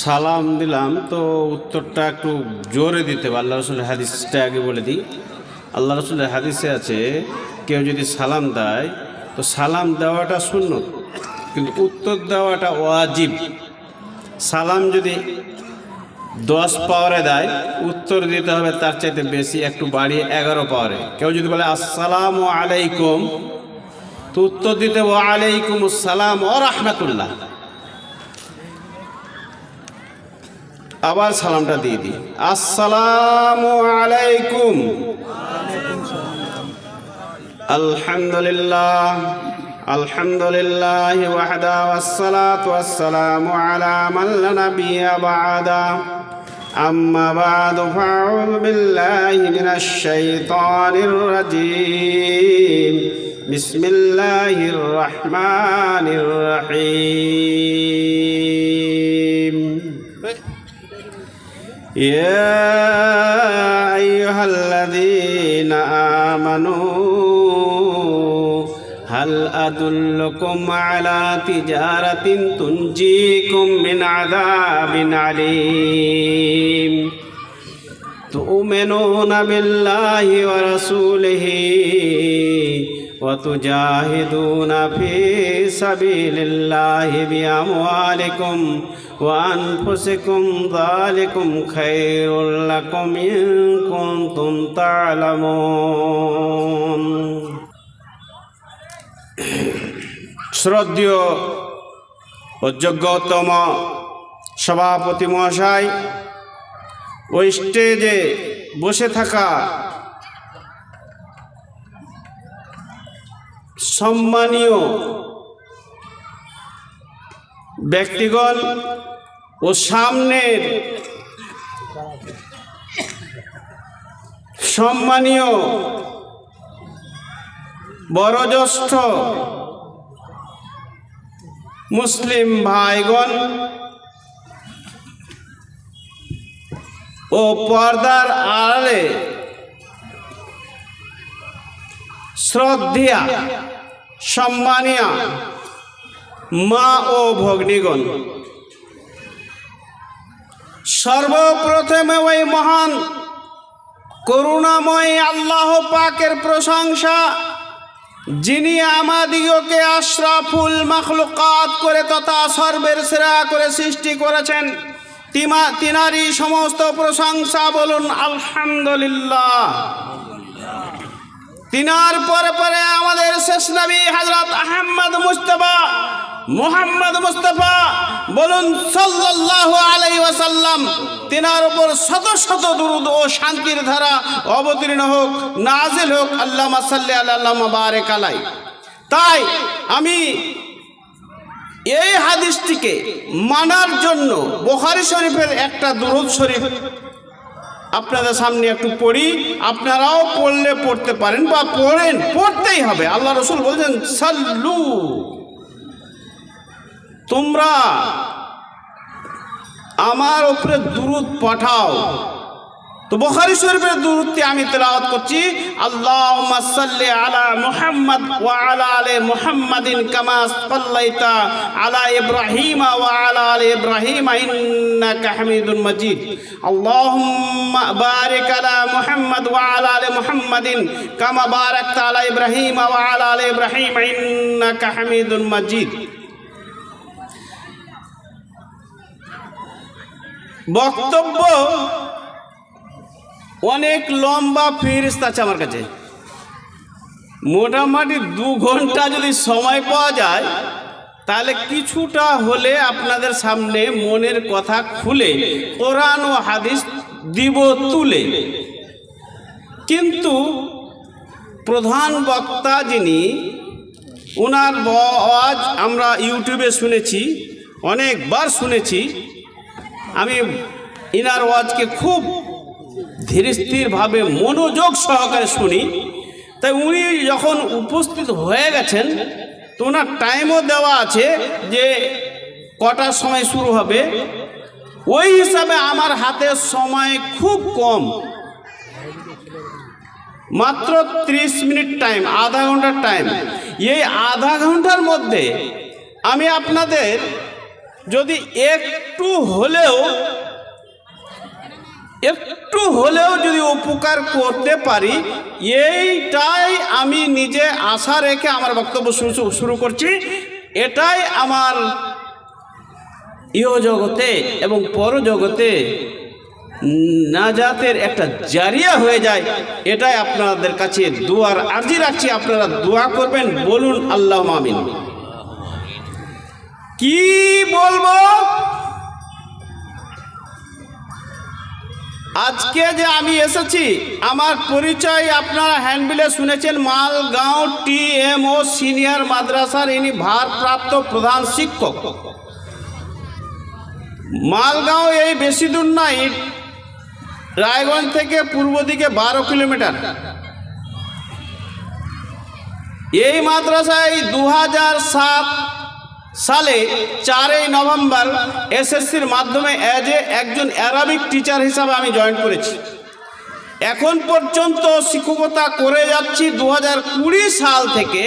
সালাম দিলাম, তো উত্তরটা একটু জোরে দিতে হবে। আল্লাহ রসুলের হাদিসটা আগে বলে দিই। আল্লাহ রসুলের হাদিসে আছে, কেউ যদি সালাম দেয়, তো সালাম দেওয়াটা শূন্য কিন্তু উত্তর দেওয়াটা ওয়াজিব। সালাম যদি দশ পাওয়ারে দেয়, উত্তর দিতে হবে তার চাইতে বেশি একটু বাড়িয়ে এগারো পাওয়ারে। কেউ যদি বলে, আসসালামু আলাইকুম, তো উত্তর দিতে হবে আলাইকুম আসসালাম ও রহমতুল্লাহ। আবার সালামটা দিয়ে দিই। আসসালামু আলাইকুম। আলহামদুলিল্লাহ আলহামদুলিল্লাহ ওয়াহদা ওয়াসসালাতু ওয়াসসালামু আলা মান লা নাবিয়্যা বা'দা। আম্মা বা'দু ফাআউযু বিল্লাহি মিনাশ শাইতানির রাজীম। বিসমিল্লাহির রহমানির রহিম। يا أيها الذين آمنوا هل أدلكم على تجارة تنجيكم من عذاب عليم تؤمنون بالله ورسوله وتجاهدون في سبيل الله بأموالكم وأنفسكم ذلكم خير لكم إن كنتم تعلمون শ্রদ্ধেয় ও যোগ্যতম সভাপতি মহাশয় ওই স্টেজে বসে থাকা সম্মানীয় ব্যক্তিগণ ও সামনের সম্মানীয় বড়জ্যেষ্ঠ মুসলিম ভাইগণ ও পর্দার আড়ালে শ্রদ্ধা সম্মানিয়া মা ও ভগ্নীগণ। সর্বপ্রথমে ওই মহান করুণাময় আল্লাহ পাকের প্রশংসা, যিনি আমাদিগকে আশরাফুল মখলুকাত করে তথা সর্বের সেরা করে সৃষ্টি করেছেন, তিমা তিনারই সমস্ত প্রশংসা বলুন আলহামদুলিল্লাহ। তিনার পরে পরে আমাদের শেষ নবী হজরত আহমদ মুস্তফা, মোহাম্মদ মুস্তফা বলুন সাল্লাল্লাহু আলাইহি ওয়াসাল্লাম, তিনার উপর শত শত দুরুদ ও শান্তির ধারা অবতীর্ণ হোক, নাজিল হোক আল্লামা সাল্লি আল্লাহ বারেক আলাই। তাই আমি এই হাদিসটিকে মানার জন্য বোখারি শরীফের একটা দুরুদ শরীফ আপনাদের সামনে একটু পড়ি। আপনারাও পড়লে পড়তে পারেন বা পড়েন, পড়তেই হবে। আল্লাহ রসুল বলছেন, সাল্লু। তোমরা আমার উপরে দুরুদ পাঠাও। তো বুখারী শরীফের দুরুদটি আমি তেলাওয়াত করছি, আল্লাহুম্মা সাল্লি আলা মুহাম্মদ ওয়া আলা আলি মুহাম্মাদিন কামা সাল্লাইতা আলা ইব্রাহিম ওয়া আলা আলি ইব্রাহিম ইন্নাকা হামিদুম মাজিদ। আল্লাহুম্মা বারিক আলা মুহাম্মদ ওয়া আলা আলি মুহাম্মাদিন কামা বারাকতা আলা ইব্রাহিম ওয়া আলা আলি ইব্রাহিম ইন্নাকা মাজিদ। বক্তব্য অনেক লম্বা ফিরিস্ত আছে আমার কাছে। মোটামুটি দু ঘণ্টা যদি সময় পাওয়া যায়, তাহলে কিছুটা হলে আপনাদের সামনে মনের কথা খুলে, কোরআন ও হাদিস দিব তুলে। কিন্তু প্রধান বক্তা যিনি ওনার আওয়াজ আমরা ইউটিউবে শুনেছি, অনেকবার শুনেছি। আমি ইনার ওয়াজকে খুব ধীর স্থিরভাবে মনোযোগ সহকারে শুনি। তাই উনি যখন উপস্থিত হয়ে গেছেন, তো ওনার টাইমও দেওয়া আছে যে কটার সময় শুরু হবে। ওই হিসাবে আমার হাতে সময় খুব কম। মাত্র ত্রিশ মিনিট টাইম আধা ঘণ্টার টাইম এই আধা ঘণ্টার মধ্যে আমি আপনাদের যদি একটু হলেও একটু হলেও যদি উপকার করতে পারি, এইটাই আমি নিজে আশা রেখে আমার বক্তব্য শুরু করছি। এটাই আমার ইহজগতে এবং পরজগতে নাজাতের একটা জারিয়া হয়ে যায়। এটাই আপনাদের কাছে দুয়ার আর্জি রাখছি। আপনারা দোয়া করবেন, বলুন আল্লাহ মামিন কি বলব? আজকে যে আমি এসেছি, আমার পরিচয় আপনারা হ্যান্ডবিলে শুনেছেন, Malgaon T M O senior মাদ্রাসার ইনি ভারপ্রাপ্ত প্রধান শিক্ষক। মালগাঁও এই বেশি দূর নয়, রায়গঞ্জ থেকে পূর্ব দিকে বারো কিলোমিটার। এই মাদ্রাসায় দু হাজার সাত সালে চারই নভেম্বর এসএসসির মাধ্যমে অ্যাজ এ একজন অ্যারাবিক টিচার হিসাবে আমি জয়েন করেছি। এখন পর্যন্ত শিক্ষকতা করে যাচ্ছি দু সাল থেকে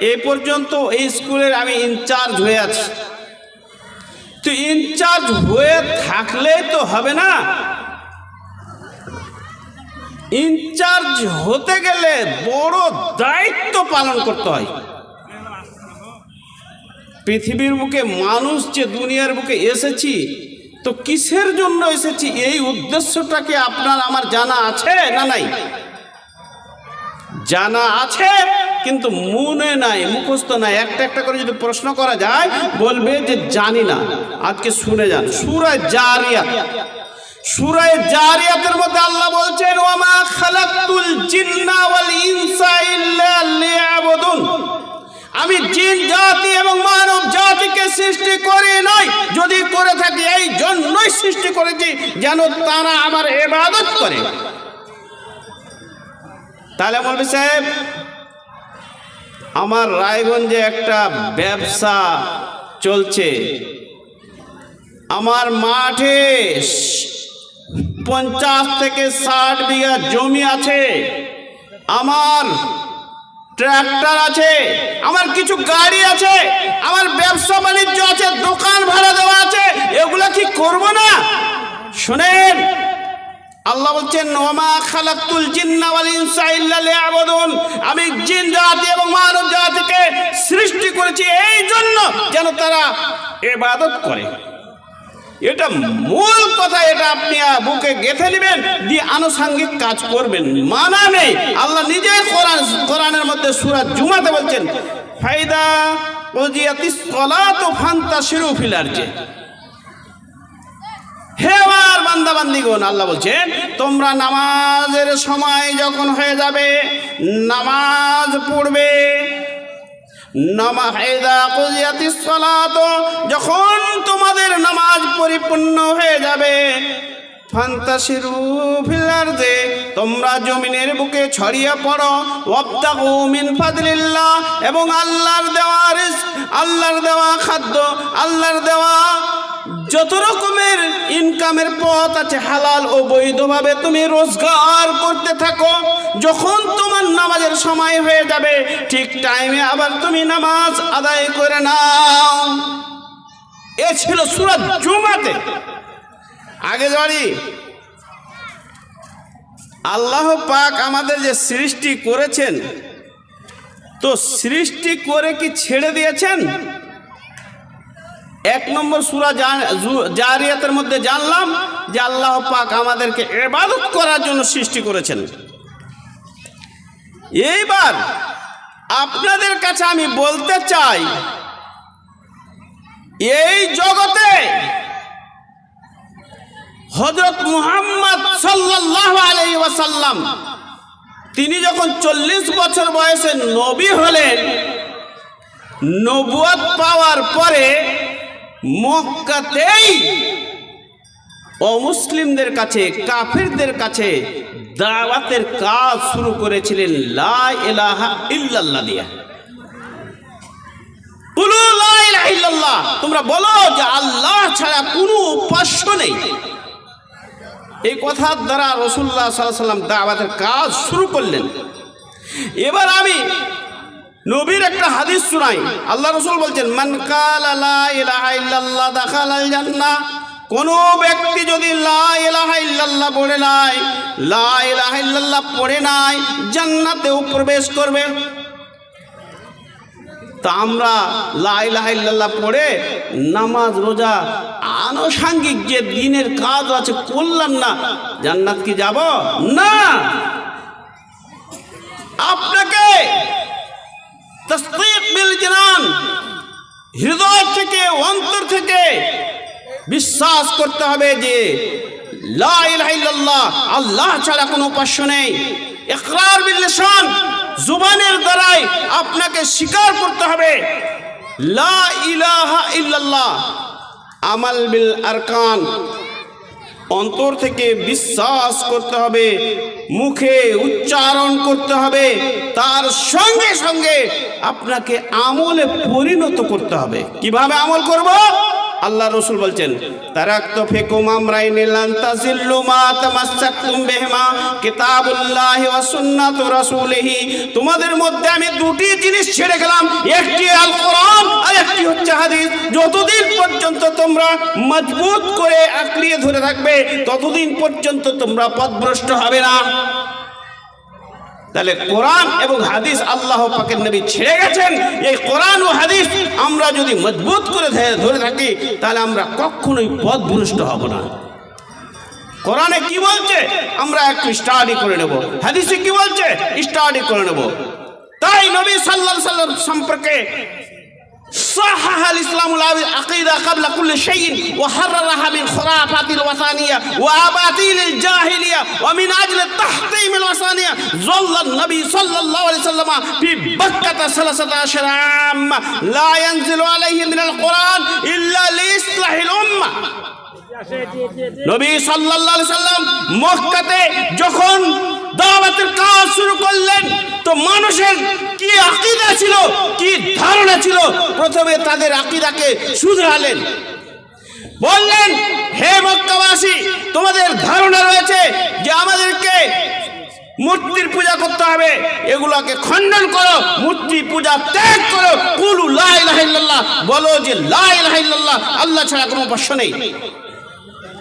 এ পর্যন্ত এই স্কুলের আমি ইনচার্জ হয়ে আছি। তো ইনচার্জ হয়ে থাকলে তো হবে না। ইনচার্জ হতে গেলে বড় দায়িত্ব পালন করতে হয়। পৃথিবীর বুকে মানুষ যে দুনিয়ার বুকে এসেছি, তো কিসের জন্য এসেছি? এই উদ্দেশ্যটা কি আপনার আমার জানা আছে না নাই? জানা আছে, কিন্তু মনে নাই, মুখস্থ নাই। একটা একটা করে যদি প্রশ্ন করা যায়, বলবে যে জানি না। আজকে শুনে যান। সুরায় জারিয়াত। সুরায় জারিয়াতের মধ্যে আল্লাহ বলছেন ওমা খালাকতুল জিন্না ওয়াল ইনসা ইল্লা লিয়াবুদুন। আমি জিন জাতি এবং মানব জাতিকে সৃষ্টি করি নাই। যদি করে থাকি, এই জন্যই সৃষ্টি করেছি যেন তারা আমার এবাদত করে। তাহলে বলবি সাহেব, আমার রায়গঞ্জে একটা ব্যবসা চলছে। আমার মাঠে পঞ্চাশ থেকে ষাট বিঘা জমি আছে। আমার ট্র্যাক্টর আছে, আমার কিছু গাড়ি আছে, আমার ব্যবসা বাণিজ্য আছে, দোকান ভাড়া দেওয়া আছে, এগুলো কি করব না? শোনেন, আল্লাহ বলছেন, ওমা খালাকুল জিন্না ওয়াল ইনসা ইল্লা লিয়াবুদুন। আমি জিন জাতি এবং মানব জাতিকে সৃষ্টি করেছি এই জন্য যেন তারা ইবাদত করে। এটা মূল কথা, এটা আপনি বুকে গেঁথে নেবেন, দিয়ে আনুষাঙ্গিক কাজ করবেন। মানা নেই। আল্লাহ নিজে কোরআন, কোরআনের মধ্যে সুরাত জুমাতে বলছেন ফায়দা হে আমার বান্দা বান্দিগণ আল্লাহ বলছেন, তোমরা নামাজের সময় যখন হয়ে যাবে, নামাজ পড়বে যখন তোমাদের নামাজ পরিপূর্ণ হয়ে যাবে ফান্তাসিরু ফিল আরদে, তোমরা জমিনের বুকে ছড়িয়ে পড়ো, ওয়াবতাগু মিন ফাদলিল্লাহ, এবং আল্লাহর দেওয়া রিজক আল্লাহর দেওয়া খাদ্য, আল্লাহর দেওয়া যত রকমের ইনকামের পথ আছে হালাল ও বৈধভাবে তুমি রোজগার করতে থাকো, যখন তোমার নামাজের সময় হয়ে যাবে, ঠিক টাইমে আবার তুমি নামাজ আদায় করে নাও। এ ছিল সুরাত জুমাতে। আগে জানি, আল্লাহ পাক আমাদের যে সৃষ্টি করেছেন, তো সৃষ্টি করে কি ছেড়ে দিয়েছেন? এক নম্বর সুরা জারিয়াতের মধ্যে জানলাম যে আল্লাহ পাক আমাদেরকে এবাদত করার জন্য সৃষ্টি করেছেন। এইবার আপনাদের কাছে আমি বলতে চাই, এই জগতে হজরত মুহাম্মদ সাল্লাহ আলাই ওয়াসাল্লাম, তিনি যখন চল্লিশ বছর বয়সে নবী হলেন নবুয়াত পাওয়ার পরে মক্কাতেই অমুসলিমদের কাছে, কাফিরদের কাছে দাওয়াতের কাজ শুরু করেছিলেন লা ইলাহা ইল্লাল্লাহ দিয়া। তোমরা বলো যে আল্লাহ ছাড়া কোনো উপাস্য নেই। এই কথার দ্বারা রসুল্লাহ সাল্লাম দাওয়াতের কাজ শুরু করলেন। এবার আমি নবীর একটা হাদিস শুনাই। আল্লাহ রসুল বলছেন, মান জান্নাহ। কোন ব্যক্তি যদি লা ইলাহা ইল্লাল্লাহ পড়ে নাই, লা ইলাহা ইল্লাল্লাহ পড়ে নাই, জান্নাতেও প্রবেশ করবে। তা আমরা লা ইলাহা ইল্লাল্লাহ পড়ে নামাজ, রোজা, আনুষাঙ্গিক যে দিনের কাজ আছে করলাম না, জান্নাত কি যাব? না! আপনাকে তসদিক বিল জানান। হৃদয় থেকে, অন্তর থেকে বিশ্বাস করতে হবে যে, লা ইল্লাল্লাহ, আল্লাহ ছাড়া কোনো উপাস্য নেই। ইকরার বিল লিসান, জুবানের দ্বারাই আপনাকে স্বীকার করতে হবে। লা ইলাহা ইল্লাল্লাহ, আমাল বিল আরকান অন্তর থেকে বিশ্বাস করতে হবে, মুখে উচ্চারণ করতে হবে, তার সঙ্গে সঙ্গে আপনাকে আমলে পরিণত করতে হবে। কীভাবে আমল করব? আল্লাহ রসুল বলছেন তোমাদের মধ্যে আমি দুটি জিনিস ছেড়ে গেলাম, একটি আল কোরআন আর একটি হচ্ছে হাদিস। যতদিন পর্যন্ত তোমরা মজবুত করে আঁকড়িয়ে ধরে থাকবে, ততদিন পর্যন্ত তোমরা পথভ্রষ্ট হবে না। তাহলে কোরআন এবং হাদিস আল্লাহ পাকের নবী ছেড়ে গেছেন। এই কোরআন ও হাদিস আমরা যদি মজবুত করে ধরে- থাকি, তাহলে আমরা কখনোই পথভ্রষ্ট হব না। কোরআনে কি বলছে? আমরা একটু স্টাডি করে নেব। হাদিসে কি বলছে? স্টাডি করে নেব। তাই নবী আলাইহি সাল্লাম সম্পর্কে صحح الإسلام العقيدة قبل كل شيء وحررها من خرافات الوثنية وأباطيل الجاهلية ومن أجل تحطيم الوثنية. ظل النبي صلى الله عليه وسلم في بكة ثلاثة عشر عام. لا ينزل عليه من القرآن إلا لإصلاح الأمة. নবী সাল্লাল্লাহু সাল্লাম মক্কাতে যখন দাওয়াতের কাজ শুরু করলেন, তো মানুষের কি আকীদা ছিল, কি ধারণা ছিল? প্রথমে তাদের আকীদাকে শুধরালেন। বললেন, হে মক্কাবাসী, তোমাদের ধারণা রয়েছে যে আমাদেরকে মূর্তির পূজা করতে হবে। এগুলোকে খণ্ডন করো মূর্তি পূজা ত্যাগ করো। কুলু লা ইলাহা ইল্লাল্লাহ, বলো যে লা ইলাহা ইল্লাল্লাহ, আল্লাহ ছাড়া কোনো উপাস্য নেই।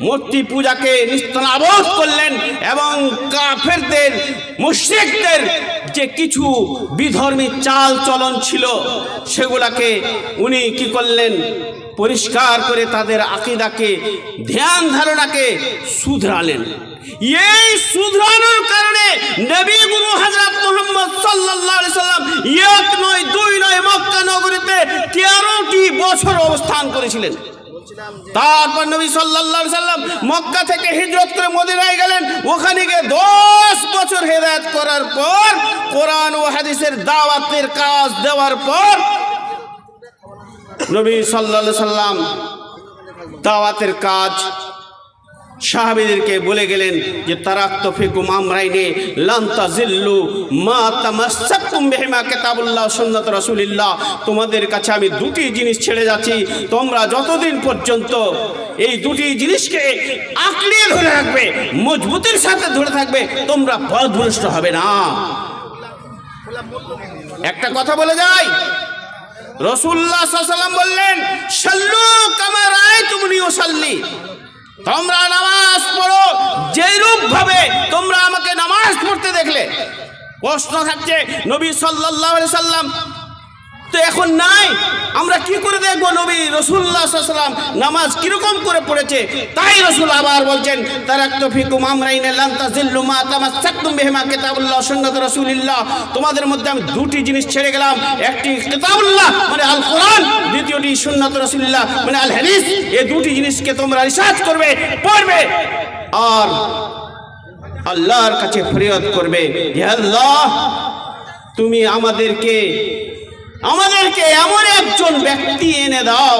মূর্তি পূজাকে নিস্তনাবোধ করলেন এবং কাফেরদের, মুশরিকদের যে কিছু বিধর্মী চাল চলন ছিল, সেগুলাকে উনি কি করলেন? পরিষ্কার করে তাদের আকিদাকে, ধ্যান ধারণাকে শুধরালেন। এই শুধরানোর কারণে নবী গুরু হযরত মুহাম্মদ আলাইহি সাল্লাম এক নয়, দুই নয় মক্কা নগরীতে তেরোটি বছর অবস্থান করেছিলেন। তারপর নবী সাল্লাল্লাহু সাল্লাম মক্কা থেকে হিজরত করে মদিনায় গেলেন। ওখানে গিয়ে দশ বছর হেদায়ত করার পর, কোরআন ও হাদিসের দাওয়াতের কাজ দেওয়ার পর নবী সাল্লাল্লাহু সাল্লাম দাওয়াতের কাজ সাহাবীদেরকে বলে গেলেন যে তারাক্ত ফিকুম আমরাইনে লান তাজিল্লু মা তামাসসাকুম বিহিমা কিতাবুল্লাহ সুন্নাত রাসূলিল্লাহ। তোমাদের কাছে আমি দুটি জিনিস ছেড়ে যাচ্ছি। তোমরা যতদিন পর্যন্ত এই দুটি জিনিসকে আঁকড়িয়ে ধরে রাখবে মজবুতির সাথে ধরে থাকবে, তোমরা পথভ্রষ্ট হবে না। একটা কথা বলে যাই। রসুল্লাহ সাল্লাম বললেন, সাল্লু কামার আয় তুমি ওসাল্লি। তোমরা নামাজ পড়ো। যেরূপ ভাবে তোমরা আমাকে নামাজ পড়তে দেখলে। প্রশ্ন থাকছে, নবী আলাইহি সাল্লাম তো এখন নাই। আমরা কি করে দেখব নবী রসুল্লাহ সাল্লাম নামাজ কীরকম করে পড়েছে? তাই রসুল আবার বলছেন বিহিমা কিতাবুল্লাহ তোমাদের মধ্যে আমি দুটি জিনিস ছেড়ে গেলাম। একটি কেতাবুল্লাহ মানে আল কোরআন দ্বিতীয়টি সুন্নাত রাসূলিল্লাহ। মানে আল হাদিস এই দুটি জিনিসকে তোমরা রিসার্চ করবে, পড়বে, আর আল্লাহর কাছে ফরিয়াদ করবে হে আল্লাহ, তুমি আমাদেরকে আমাদেরকে এমন একজন ব্যক্তি এনে দাও,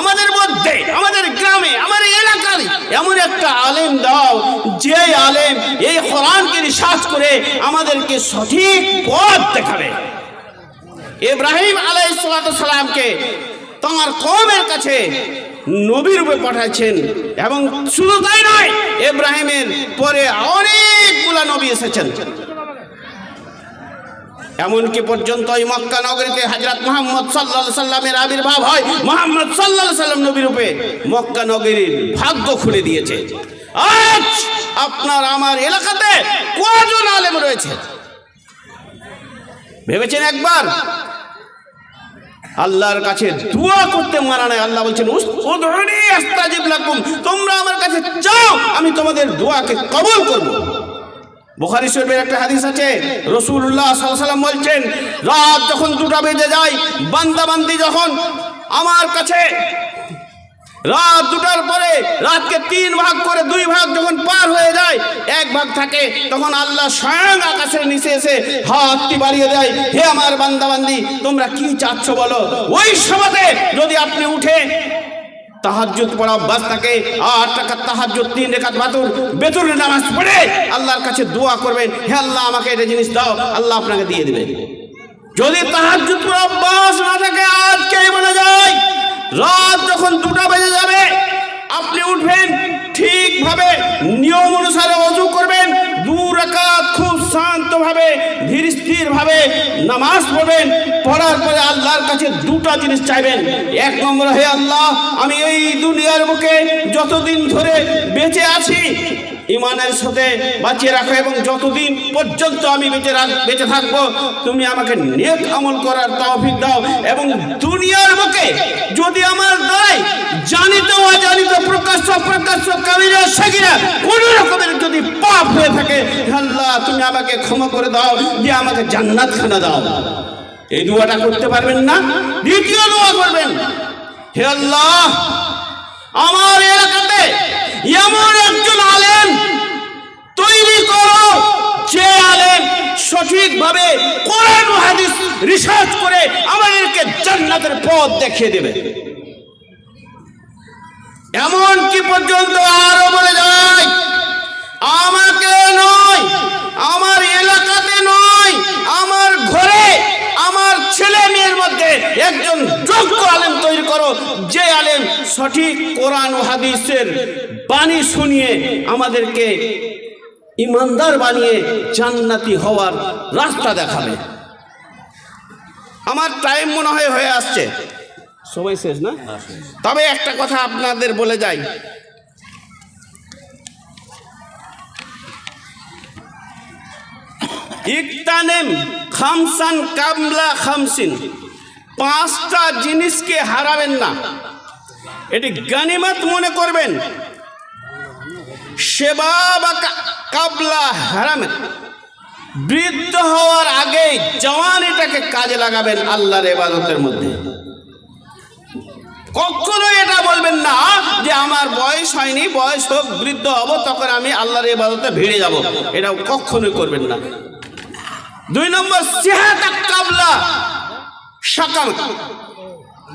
আমাদের মধ্যে, আমাদের গ্রামে, আমাদের এলাকায় এমন একটা আলেম দাও, যে আলেম এই কোরআনকে রিসার্চ করে আমাদেরকে সঠিক পথ দেখাবে। ইব্রাহিম আলাইসালামকে তোমার কমের কাছে নবী রূপে পাঠাচ্ছেন এবং শুধু তাই নয়, ইব্রাহিমের পরে অনেকগুলা নবী এসেছেন। এমনকি পর্যন্ত ওই মক্কা নগরীতে হজরত মোহাম্মদ সাল্লাহ সাল্লামের আবির্ভাব হয়। মোহাম্মদ সাল্লাহ সাল্লাম নবী রূপে মক্কা নগরীর ভাগ্য খুলে দিয়েছে। আজ আপনার আমার এলাকাতে কজন আলেম রয়েছে? ভেবেছেন একবার? আল্লাহর কাছে দোয়া করতে মানা নাই। আল্লাহ বলছেন তোমরা আমার কাছে চাও আমি তোমাদের দোয়াকে কবল করব। বুখারি শরীফের একটা হাদিস আছে রসুল্লাহ সাল্লাম বলছেন, রাত যখন দুটা বেজে যায়, বান্দা বান্দি যখন আমার কাছে রাত দুটার পরে রাতকে তিন ভাগ করে দুই ভাগ যখন পার হয়ে যায়, এক ভাগ থাকে, তখন আল্লাহ স্বয়ং আকাশের নিচে এসে হাতটি বাড়িয়ে দেয়, হে আমার বান্দাবান্দি, তোমরা কি চাচ্ছ বলো? ওই সময়তে যদি আপনি উঠে তাহাজ্জুদ পড়া অভ্যাস থাকে তিন রেখাত পড়ে আল্লাহর কাছে দোয়া করবেন আমাকে এটা জিনিস দাও, আল্লাহ আপনাকে দিয়ে দিবেন যদি তাহাজ্জুদ পড়া অভ্যাস না থাকে, আজকেই বলে যায় রাত যখন দুটা বেজে যাবে, আপনি উঠবেন, ঠিকভাবে নিয়ম অনুসারে অজু করবেন, দু খুব শান্তভাবে, ধীর স্থিরভাবে নামাজ পড়বেন, পড়ার পরে আল্লাহর কাছে দুটা জিনিস চাইবেন। এক নম্বর, হে আল্লাহ, আমি এই দুনিয়ার বুকে যতদিন ধরে বেঁচে আছি ইমানের সাথে বাঁচিয়ে রাখো এবং যতদিন পর্যন্ত আমি বেঁচে বেঁচে থাকব, তুমি আমাকে নেক আমল করার তৌফিক দাও এবং দুনিয়ার বুকে যদি আমার দায় জানিত, অজানিত, প্রকাশ্য প্রকাশ্য কামিরা সাকিরা কোনো রকমের যদি পাপ হয়ে থাকে আল্লাহ, তুমি আমাকে ক্ষমা করে দাও, দিয়ে আমাকে জান্নাত খানা দাও। এই দোয়াটা করতে পারবেন না? দ্বিতীয় দোয়া করবেন। হে আল্লাহ, আমার এলাকাতে এমন একজন আলেম তৈরি করো যে আলেম সঠিকভাবে কোরআন হাদিস রিসার্চ করে আমাদেরকে জান্নাতের পথ দেখিয়ে দেবে। এমন কি পর্যন্ত আরও বলে যায়, আমাকে নয়, আমার এলাকাতে নয়, আমার ঘরে আমার ছেলে মেয়ের মধ্যে একজন যোগ্য আলেম তৈরি করো, যে আলেম সঠিক কোরআন হাদিসের বাণী শুনিয়ে আমাদেরকে ইমানদার বানিয়ে জান্নাতি হওয়ার রাস্তা দেখাবে। আমার টাইম মনে হয় হয়ে আসছে। সবাই শেষ না? তবে একটা কথা আপনাদের বলে যাই। ইকতানেম খামসান কামলা খামসিন। পাঁচটা জিনিসকে হারাবেন না। এটি গানিমাত মনে করবেন। সেবা বা কাবলা হারামেন বৃদ্ধ হওয়ার আগে জওয়ান এটাকে কাজে লাগাবেন আল্লাহর এবাদতের মধ্যে। কখনো এটা বলবেন না যে আমার বয়স হয়নি, বয়স হোক, বৃদ্ধ হব, তখন আমি আল্লাহর ইবাদতে ভিড়ে যাব। এটা কখনোই করবেন না। দুই নম্বর, সেহাত কাবলা। সাকাম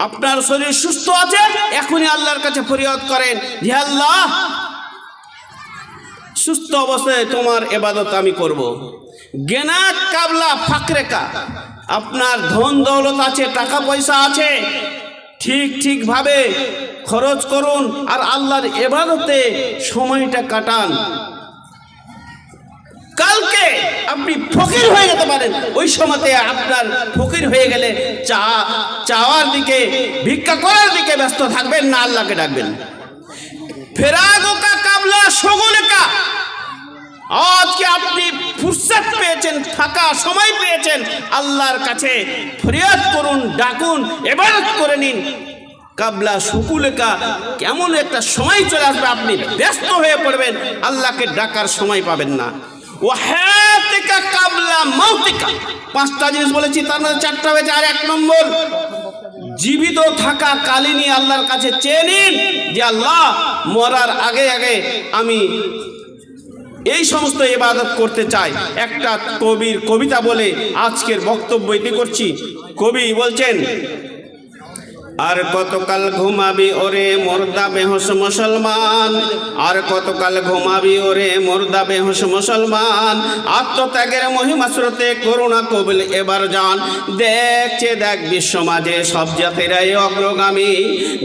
আপনার শরীর সুস্থ আছে, এখনই আল্লাহর কাছে ফরিয়াদ করেন যে, আল্লাহ সুস্থ অবস্থায় তোমার এবাদত আমি করব। গেনা কাবলা ফাকরেকা। আপনার ধন দৌলত আছে, টাকা পয়সা আছে, ঠিক ঠিকভাবে খরচ করুন আর আল্লাহর এবাদতে সময়টা কাটান। কালকে আপনি ফকির হয়ে যেতে পারেন। ওই সময়তে আপনার ফকির হয়ে গেলে চা, চাওয়ার দিকে, ভিক্ষা করার দিকে ব্যস্ত থাকবেন না, আল্লাহকে ডাকবেন। ফেরাগোকা কাবলা সগুলেকা আজকে আপনি ফুরসত পেয়েছেন ফাঁকা সময় পেয়েছেন, আল্লাহর কাছে ফরিয়াদ করুন, ডাকুন এবারত করে নিন। কাবলা শুকুলেকা, কেমন একটা সময় চলে আসবে, আপনি ব্যস্ত হয়ে পড়বেন, আল্লাহকে ডাকার সময় পাবেন না। ও হ্যাঁ কাবলা মৌতিকা পাঁচটা জিনিস বলেছি, তার মধ্যে চারটা হয়েছে, আর এক নম্বর জীবিত থাকা কালীনই আল্লাহর কাছে চেয়ে নিন যে আল্লাহ, মরার আগে আগে আমি এই সমস্ত ইবাদত করতে চাই। একটা কবির কবিতা বলে আজকের বক্তব্য এটি করছি। কবি বলছেন আর কতকাল ঘুমাবি ওরে মোর্দা বেহস মুসলমান? আর কতকাল ঘুমাবি ওরে মোর্দা বেহস মুসলমান? আত্মত্যাগের মহিমা স্রোতে করুণা কবিল এবার যান দেখছে দেখ বিশ্ব মাঝে সব জাতিরাই অগ্রগামী।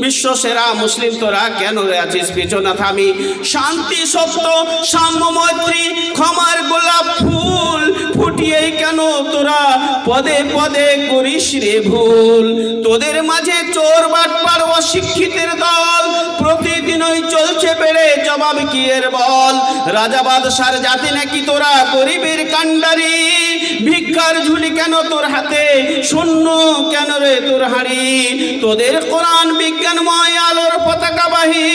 বিশ্ব সেরা মুসলিম তোরা কেন আছিস পিছনে থামি? শান্তি, সত্য, সাম্য, মৈত্রী, ক্ষমার গোলাপ ফুল ফুটিয়েই কেন তোরা পদে পদে করিস রে ভুল? তোদের মাঝে চোর বাটপার অশিক্ষিতের দল। প্রতিদিনই চলছে বেড়ে, জবাব কি এর বল? রাজাবাদশার জাতি নাকি তোরা গরিবের কাণ্ডারি? ভিক্ষার ঝুলি কেন তোর হাতে? শূন্য কেন রে তোর হাড়ি? তোদের কোরআন বিজ্ঞানময় আলোর পতাকাবাহী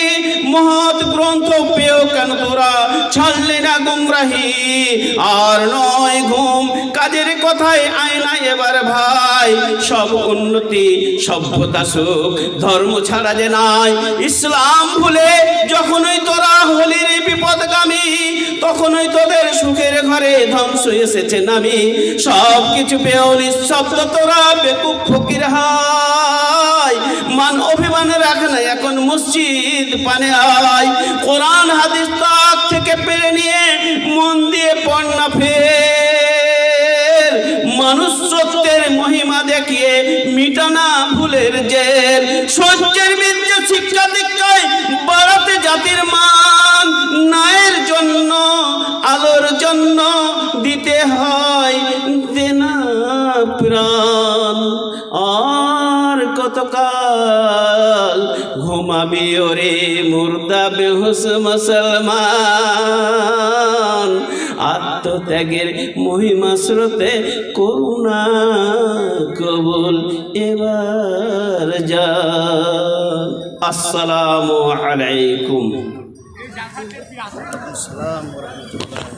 মহৎ গ্রন্থ পেয়েও কেন তোরা ছাড়লে না গুমরাহি? আর নয় ঘুম, কাজের কথায় আয়না এবার ভাই। সব উন্নতি, সভ্যতা সুখ, ধর্ম ছাড়া যে নাই। ইসলাম ভুলে যখনই তোরা হলির বিপদগামী, তখনই তোদের সুখের ঘরে ধ্বংস এসেছে নামি। সব কিছু পেয়েও নিঃশব্দ তোরা বেকুব ফকির হায় মান অভিমান রাখ না, এখন মসজিদ পানে আয়। কোরআন, হাদিস তাক থেকে পেরে নিয়ে মন দিয়ে পড়না ফের। মানুষ সত্যের মহিমা দেখিয়ে মিটানা ভুলের জের। সত্যের বিদ্যে শিক্ষা দীক্ষায় বাড়াতে জাতির মান নায়ের জন্য, আলোর জন্য দিতে হয় দেনা প্রাণ। আর কতকাল ঘুমাবি ওরে মুর্দা বেহুস মুসলমান? আত্মত্যাগের মহিমা স্রোতে করুণা কবুল এবার যা। আসসালামু আলাইকুম। அலாம் வரமத்துல்லா